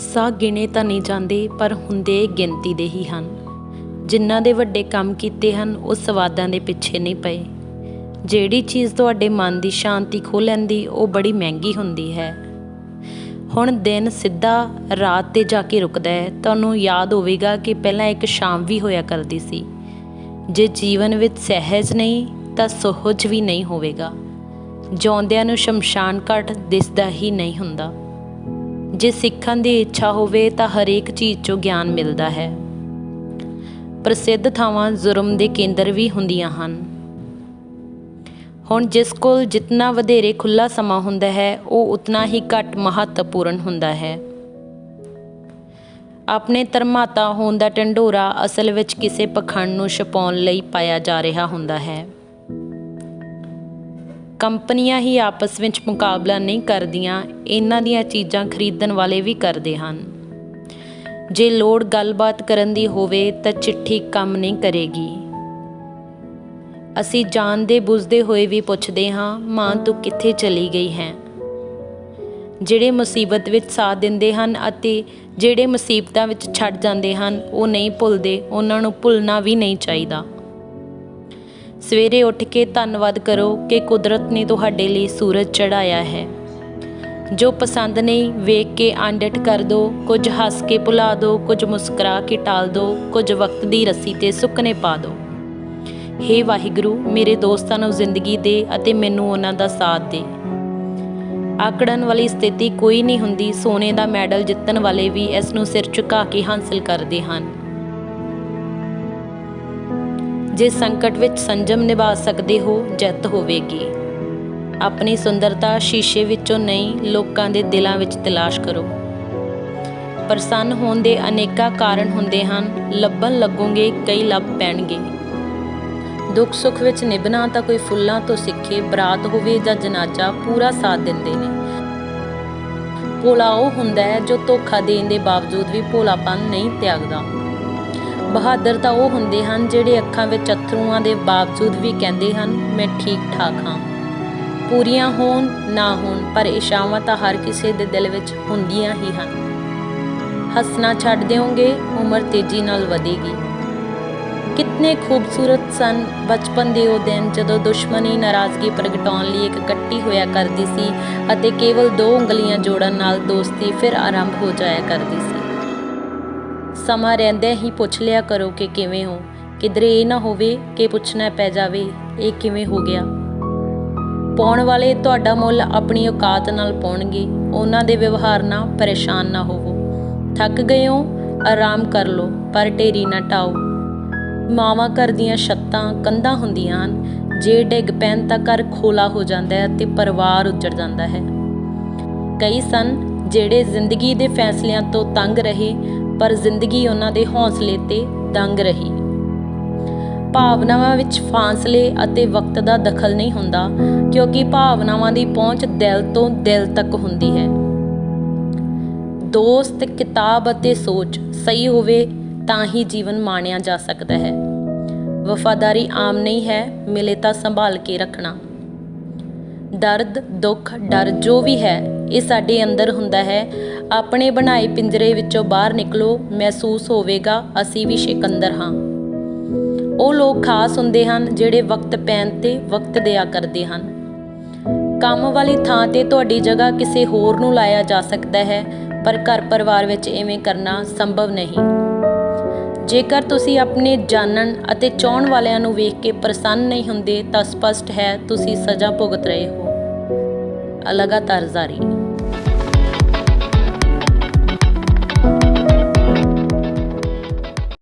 ਸਾਹ ਗਿਣੇ ਤਾਂ ਨਹੀਂ ਜਾਂਦੇ, ਪਰ ਹੁੰਦੇ ਗਿਣਤੀ ਦੇ ਹੀ ਹਨ। ਜਿਨ੍ਹਾਂ ਦੇ ਵੱਡੇ ਕੰਮ ਕੀਤੇ ਹਨ, ਉਹ ਸਵਾਦਾਂ ਦੇ ਪਿੱਛੇ ਨਹੀਂ ਪਏ। ਜਿਹੜੀ ਚੀਜ਼ ਤੁਹਾਡੇ ਮਨ ਦੀ ਸ਼ਾਂਤੀ ਖੋਹ ਲੈਂਦੀ, ਉਹ ਬੜੀ ਮਹਿੰਗੀ ਹੁੰਦੀ ਹੈ। ਹੁਣ ਦਿਨ ਸਿੱਧਾ ਰਾਤ ਤੇ ਜਾ ਕੇ ਰੁਕਦਾ ਹੈ। ਤੁਹਾਨੂੰ ਯਾਦ ਹੋਵੇਗਾ ਕਿ ਪਹਿਲਾਂ ਇੱਕ ਸ਼ਾਮ ਵੀ ਹੋਇਆ ਕਰਦੀ ਸੀ। ਜੇ ਜੀਵਨ ਵਿੱਚ ਸਹਿਜ ਨਹੀਂ, ਤਾਂ ਸੁਹਜ ਵੀ ਨਹੀਂ ਹੋਵੇਗਾ। ਜਿਉਂਦਿਆਂ ਨੂੰ ਸ਼ਮਸ਼ਾਨ ਘਾਟ ਦਿਸਦਾ ਹੀ ਨਹੀਂ ਹੁੰਦਾ। ਜੇ ਸਿੱਖਣ ਦੀ ਇੱਛਾ ਹੋਵੇ ਤਾਂ ਹਰੇਕ ਚੀਜ਼ 'ਚੋਂ ਗਿਆਨ ਮਿਲਦਾ ਹੈ। ਪ੍ਰਸਿੱਧ ਥਾਵਾਂ ਜ਼ੁਰਮ ਦੇ ਕੇਂਦਰ ਵੀ ਹੁੰਦੀਆਂ ਹਨ। ਹੁਣ ਜਿਸ ਕੋਲ ਜਿੰਨਾ ਵਧੇਰੇ ਖੁੱਲਾ ਸਮਾਂ ਹੁੰਦਾ ਹੈ, ਉਹ ਉਤਨਾ ਹੀ ਘੱਟ ਮਹੱਤਵਪੂਰਨ ਹੁੰਦਾ ਹੈ। ਆਪਣੇ ਧਰਮਾਤਾ ਹੋਣ ਦਾ ਢੰਡੋਰਾ ਅਸਲ ਵਿੱਚ ਕਿਸੇ ਪਖੰਡ ਨੂੰ ਛਪਾਉਣ ਲਈ ਪਾਇਆ ਜਾ ਰਿਹਾ ਹੁੰਦਾ ਹੈ। ਕੰਪਨੀਆਂ ਹੀ ਆਪਸ ਵਿੱਚ ਮੁਕਾਬਲਾ ਨਹੀਂ ਕਰਦੀਆਂ, ਇਹਨਾਂ ਦੀਆਂ ਚੀਜ਼ਾਂ ਖਰੀਦਣ ਵਾਲੇ ਵੀ ਕਰਦੇ ਹਨ। ਜੇ ਲੋੜ ਗੱਲਬਾਤ ਕਰਨ ਦੀ ਹੋਵੇ ਤਾਂ ਚਿੱਠੀ ਕੰਮ ਨਹੀਂ ਕਰੇਗੀ। ਅਸੀਂ ਜਾਣਦੇ ਬੁੱਝਦੇ ਹੋਏ ਵੀ ਪੁੱਛਦੇ ਹਾਂ, ਮਾਂ ਤੂੰ ਕਿੱਥੇ ਚਲੀ ਗਈ ਹੈ? ਜਿਹੜੇ ਮੁਸੀਬਤ ਵਿੱਚ ਸਾਥ ਦਿੰਦੇ ਹਨ ਅਤੇ ਜਿਹੜੇ ਮੁਸੀਬਤਾਂ ਵਿੱਚ ਛੱਡ ਜਾਂਦੇ ਹਨ, ਉਹ ਨਹੀਂ ਭੁੱਲਦੇ, ਉਹਨਾਂ ਨੂੰ ਭੁੱਲਣਾ ਵੀ ਨਹੀਂ ਚਾਹੀਦਾ। ਸਵੇਰੇ ਉੱਠ ਕੇ ਧੰਨਵਾਦ ਕਰੋ ਕਿ ਕੁਦਰਤ ਨੇ ਤੁਹਾਡੇ ਲਈ ਸੂਰਜ ਚੜਾਇਆ ਹੈ। ਜੋ ਪਸੰਦ ਨਹੀਂ, ਵੇਖ ਕੇ ਆਂਡਟ ਕਰ ਦੋ, ਕੁਝ ਹੱਸ ਕੇ ਭੁਲਾ ਦੋ, ਕੁਝ ਮੁਸਕਰਾ ਕੇ ਟਾਲ ਦੋ, ਕੁਝ ਵਕਤ ਦੀ ਰੱਸੀ ਤੇ ਸੁੱਕਨੇ ਪਾ ਦੋ। ਹੇ ਵਾਹਿਗੁਰੂ, ਮੇਰੇ ਦੋਸਤਾਂ ਨੂੰ ਜ਼ਿੰਦਗੀ ਦੇ ਅਤੇ ਮੈਨੂੰ ਉਹਨਾਂ ਦਾ ਸਾਥ ਦੇ। ਆਕੜਨ ਵਾਲੀ ਸਥਿਤੀ ਕੋਈ ਨਹੀਂ ਹੁੰਦੀ, ਸੋਨੇ ਦਾ ਮੈਡਲ ਜਿੱਤਣ ਵਾਲੇ ਵੀ ਇਸ ਨੂੰ ਸਿਰ ਝੁਕਾ ਕੇ ਹਾਸਲ ਕਰਦੇ ਹਨ। ਜੇ ਸੰਕਟ ਵਿੱਚ ਸੰਜਮ ਨਿਭਾ ਸਕਦੇ ਹੋ, ਜਿੱਤ ਹੋਵੇਗੀ। ਆਪਣੀ ਸੁੰਦਰਤਾ ਸ਼ੀਸ਼ੇ ਵਿੱਚੋਂ ਨਹੀਂ, ਲੋਕਾਂ ਦੇ ਦਿਲਾਂ ਵਿੱਚ ਤਲਾਸ਼ ਕਰੋ। ਪ੍ਰਸੰਨ ਹੋਣ ਦੇ ਅਨੇਕਾਂ ਕਾਰਨ ਹੁੰਦੇ ਹਨ, ਲੱਭਣ ਲੱਗੋਗੇ ਕਈ ਲੱਭ ਪੈਣਗੇ। ਦੁੱਖ ਸੁੱਖ ਵਿੱਚ ਨਿਭਣਾ ਤਾਂ ਕੋਈ ਫੁੱਲਾਂ ਤੋਂ ਸਿੱਖੇ, ਬਰਾਤ ਹੋਵੇ ਜਾਂ ਜਨਾਜ਼ਾ ਪੂਰਾ ਸਾਥ ਦਿੰਦੇ ਨੇ। ਭੋਲਾ ਉਹ ਹੁੰਦਾ ਹੈ ਜੋ ਧੋਖਾ ਦੇਣ ਦੇ ਬਾਵਜੂਦ ਵੀ ਭੋਲਾਪਨ ਨਹੀਂ ਤਿਆਗਦਾ। ਬਹਾਦਰ ਤਾਂ ਉਹ ਹੁੰਦੇ ਹਨ ਜਿਹੜੇ ਅੱਖਾਂ ਵਿੱਚ ਅਥਰੂਆਂ ਦੇ ਬਾਵਜੂਦ ਵੀ ਕਹਿੰਦੇ ਹਨ, ਮੈਂ ਠੀਕ ਠਾਕ ਹਾਂ। ਪੂਰੀਆਂ ਹੋਣ, ਨਾ ਹੋਣ, ਪਰ ਇਸ਼ਾਵਾਂ ਤਾਂ ਹਰ ਕਿਸੇ ਦੇ ਦਿਲ ਵਿੱਚ ਹੁੰਦੀਆਂ ਹੀ ਹਨ। ਹੱਸਣਾ ਛੱਡ ਦਿਓਗੇ, ਉਮਰ ਤੇਜ਼ੀ ਨਾਲ ਵਧੇਗੀ। ਕਿੰਨੇ ਖੂਬਸੂਰਤ ਸਨ, ਬਚਪਨ ਦੇ ਉਹ ਦਿਨ ਜਦੋਂ ਦੁਸ਼ਮਣੀ ਨਾਰਾਜ਼ਗੀ ਪ੍ਰਗਟਾਉਣ ਲਈ ਇੱਕ ਇਕੱਠੀ ਹੋਇਆ ਕਰਦੀ ਸੀ ਅਤੇ ਕੇਵਲ ਦੋ ਉਂਗਲੀਆਂ ਜੋੜਨ ਨਾਲ ਦੋਸਤੀ ਫਿਰ ਆਰੰਭ ਹੋ ਜਾਇਆ ਕਰਦੀ ਸੀ। ਸਮਾਂ ਰਹਿੰਦਿਆਂ ਹੀ ਪੁੱਛ ਲਿਆ ਕਰੋ ਕਿ ਕਿਵੇਂ ਹੋ। ਕਿਧਰੇ ਇਹ ਨਾ ਹੋਵੇ ਕਿ ਪੁੱਛਣਾ ਪੈ ਜਾਵੇ, ਇਹ ਕਿਵੇਂ ਹੋ ਗਿਆ। ਪਾਉਣ ਵਾਲੇ ਤੁਹਾਡਾ ਮੁੱਲ ਆਪਣੀ ਔਕਾਤ ਨਾਲ ਪਾਉਣਗੇ। ਉਹਨਾਂ ਦੇ ਵਿਵਹਾਰ ਨਾਲ ਪਰੇਸ਼ਾਨ ਨਾ ਹੋਵੋ। ਥੱਕ ਗਏ ਹੋ, ਆਰਾਮ ਕਰ ਲਓ, ਪਰ ਢੇਰੀ ਨਾ ਟਾਓ। ਮਾਵਾਂ ਘਰ ਦੀਆਂ ਛੱਤਾਂ ਕੰਧਾਂ ਹੁੰਦੀਆਂ ਹਨ। ਜੇ ਡਿੱਗ ਪੈਣ ਤਾਂ ਘਰ ਖੋਲਾ ਹੋ ਜਾਂਦਾ ਹੈ ਤੇ ਪਰਿਵਾਰ ਉੱਜੜ ਜਾਂਦਾ ਹੈ। ਕਈ ਸਨ ਜਿਹੜੇ ਜ਼ਿੰਦਗੀ ਦੇ ਫੈਸਲਿਆਂ ਤੋਂ ਤੰਗ ਰਹੇ ਪਰ ਜ਼ਿੰਦਗੀ ਉਹਨਾਂ ਦੇ ਹੌਸਲੇ ਤੇ ਦੰਗ ਰਹੀ। ਭਾਵਨਾਵਾਂ ਵਿੱਚ ਫਾਸਲੇ ਅਤੇ ਵਕਤ ਦਾ ਦਖਲ ਨਹੀਂ ਹੁੰਦਾ, ਕਿਉਂਕਿ ਭਾਵਨਾਵਾਂ ਦੀ ਪਹੁੰਚ ਦਿਲ ਤੋਂ ਦਿਲ ਤੱਕ ਹੁੰਦੀ ਹੈ। ਦੋਸਤ, ਕਿਤਾਬ ਅਤੇ ਸੋਚ ਸਹੀ ਹੋਵੇ ਤਾਂ ਹੀ ਜੀਵਨ ਮਾਣਿਆ ਜਾ ਸਕਦਾ ਹੈ। ਵਫਾਦਾਰੀ ਆਮ ਨਹੀਂ ਹੈ, ਮਿਲੇ ਤਾਂ ਸੰਭਾਲ ਕੇ ਰੱਖਣਾ। ਦਰਦ, ਦੁੱਖ, ਡਰ ਜੋ ਵੀ ਹੈ ਇਹ ਸਾਡੇ ਅੰਦਰ ਹੁੰਦਾ ਹੈ। ਆਪਣੇ ਬਣਾਏ ਪਿੰਜਰੇ ਵਿੱਚੋਂ ਬਾਹਰ ਨਿਕਲੋ, ਮਹਿਸੂਸ ਹੋਵੇਗਾ, ਅਸੀਂ ਵੀ ਸ਼ਿਕੰਦਰ ਹਾਂ। ਉਹ ਲੋਕ ਖਾਸ ਹੁੰਦੇ ਹਨ ਜਿਹੜੇ ਵਕਤ ਪੈਣ ਤੇ ਵਕਤ ਦਿਆ ਕਰਦੇ ਹਨ। ਕੰਮ ਵਾਲੀ ਥਾਂ ਤੇ ਤੁਹਾਡੀ ਜਗ੍ਹਾ ਕਿਸੇ ਹੋਰ ਨੂੰ ਲਾਇਆ ਜਾ ਸਕਦਾ ਹੈ, ਪਰ ਘਰ ਪਰਿਵਾਰ ਵਿੱਚ ਐਵੇਂ ਕਰਨਾ ਸੰਭਵ ਨਹੀਂ। ਜੇਕਰ ਤੁਸੀਂ ਆਪਣੇ ਜਾਣਨ ਅਤੇ ਚਾਹਣ ਵਾਲਿਆਂ ਨੂੰ ਵੇਖ ਕੇ ਪ੍ਰਸੰਨ ਨਹੀਂ ਹੁੰਦੇ, ਤਾਂ ਸਪਸ਼ਟ ਹੈ ਤੁਸੀਂ ਸਜ਼ਾ ਭੁਗਤ ਰਹੇ ਹੋ। ਲਗਾਤਾਰ ਜਾਰੀ।